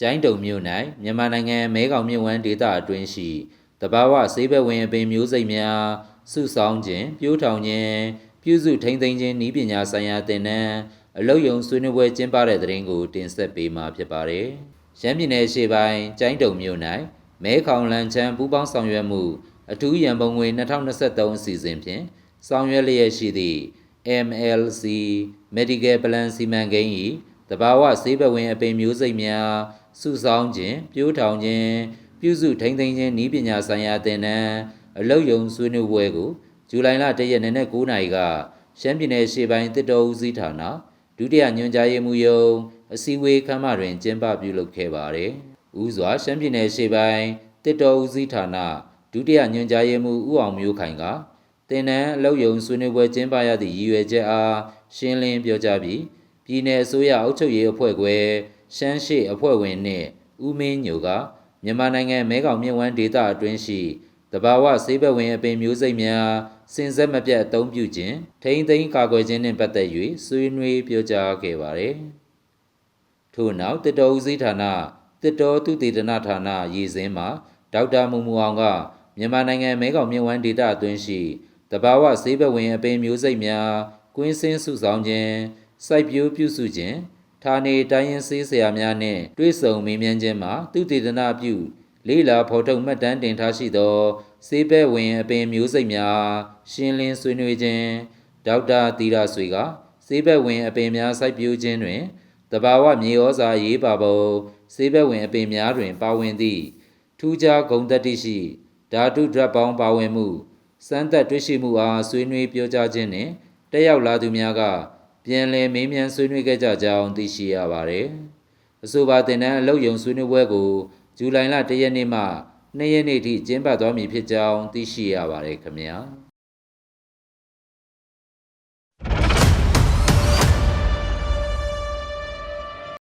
ကျိုင်းတုံမြို့၌မြန်မာနိုင်ငံမဲခေါင်မြစ်ဝှမ်းဒေသအတွင်းရှိတဘာဝဆေးဘက်ဝင်အပင်မျိုးစိတ်များစုဆောင်းခြင်းပြိုးထောင်ခြင်းပြုစုထိန်းသိမ်းခြင်းဤပညာဆိုင်ရာသင်တန်းအလုပ်ယုံဆွေးနွေးပွဲကျင်းပတဲ့တဲ့ရင်ကိုတင်ဆက်ပေးမှာဖြစ်ပါတယ်။ရှမ်းပြည်နယ်ရှေ့ပိုင်းကျိုင်းတုံမြို့၌မဲခေါင်လန်ချမ်းပူးပေါင်းဆောင်ရွက်မှုအထူးရန်ပုံငွေ2023အစီအစဉ်ဖြင့်ဆောင်ရွက်လျက်ရှိသည့် MLC Medical Plan စီမံကိန်း၏ တဘာဝဆေးဘက်ဝင်အပင်မျိုးစိတ်များစုဆောင်းခြင်းပြိုးထောင်ခြင်းပြုစုထိန်းသိမ်းခြင်းဤပညာဆိုင်ရာသင်တန်းအလုပ်ယုံဆွေးနွေးပွဲကိုဇူလိုင်လ၁ရက်နေ့နဲ့9နာရီကရှမ်းပြည်နယ်ရှေ့ပိုင်းတစ်တော်ဦးစီးဌာနဒုတိယညွှန်ကြားရေးမှူးယုံအစည်းအဝေးခန်းမတွင်ကျင်းပပြုလုပ်ခဲ့ပါတယ်။ဦးစွာရှမ်းပြည်နယ်ရှေ့ပိုင်းတစ်တော်ဦးစီးဌာနဒုတိယညွှန်ကြားရေးမှူးဦးအောင်မျိုးခိုင်ကတင်နန်းအလုပ်ယုံဆွေးနွေးပွဲကျင်းပရသည့်ရည်ရွယ်ချက်အားရှင်းလင်းပြောကြားပြီး ပြည်내အစိုးရအုပ်ချုပ်ရေးအဖွဲ့ခွဲရှမ်းရှိအဖွဲ့ဝင်နှင့်ဦးမင်းညိုကမြန်မာနိုင်ငံမဲခေါင်မြစ်ဝှမ်းဒေသအတွင်းရှိတဘာဝဆေးဘက်ဝင်အပင်မျိုးစိတ်များစင်ဆက်မပြတ်အသုံးပြုခြင်းထိမ့်သိမ်းကာကွယ်ခြင်းနှင့်ပတ်သက်၍ဆွေးနွေးပြောကြားခဲ့ပါသည်ထို့နောက်တစ်တော်ဦးစီးဌာနတစ်တော်သူတည်တနာဌာနရည်စင်းမှာဒေါက်တာမူမူအောင်ကမြန်မာနိုင်ငံမဲခေါင်မြစ်ဝှမ်းဒေသအတွင်းရှိတဘာဝဆေးဘက်ဝင်အပင်မျိုးစိတ်များကွင်းစင်းစုဆောင်ခြင်း စိုက်ပျိုးပြုစုခြင်းဌာနေတိုင်းရင်ဆေးဆရာများနှင့်တွဲဆုံမေးမြန်းခြင်းမှာသူတည်တနာပြုလေးလာဖော်ထုတ်မှတ်တမ်းတင်ထားရှိသောဆေးဘက်ဝင်အပင်မျိုးစိတ်များရှင်းလင်းဆွေးနွေးခြင်းဒေါက်တာတီရာဆွေကဆေးဘက်ဝင်အပင်များစိုက်ပျိုးခြင်းတွင်တဘာဝမြေဩဇာရေးပါပုံဆေးဘက်ဝင်အပင်များတွင် ပါဝင်သည့်ထူးခြားဂုဏ်သတ္တိရှိဓာတုဒြပ်ပေါင်းပါဝင်မှုစမ်းသပ်တွေ့ရှိမှုအားဆွေးနွေးပြောကြားခြင်းနှင့်တက်ရောက်လာသူများက ပြန်လည်မေးမြန်းဆွေးနွေးခဲ့ကြကြောင်းသိရှိရပါသည်။အဆိုပါတင်တဲ့အလုပ်ယုံဆွေးနွေးပွဲကိုဇူလိုင်လ၁ရက်နေ့မှ2ရက်နေ့ထိကျင်းပသွားမည်ဖြစ်ကြောင်းသိရှိရပါတယ်ခင်ဗျာ။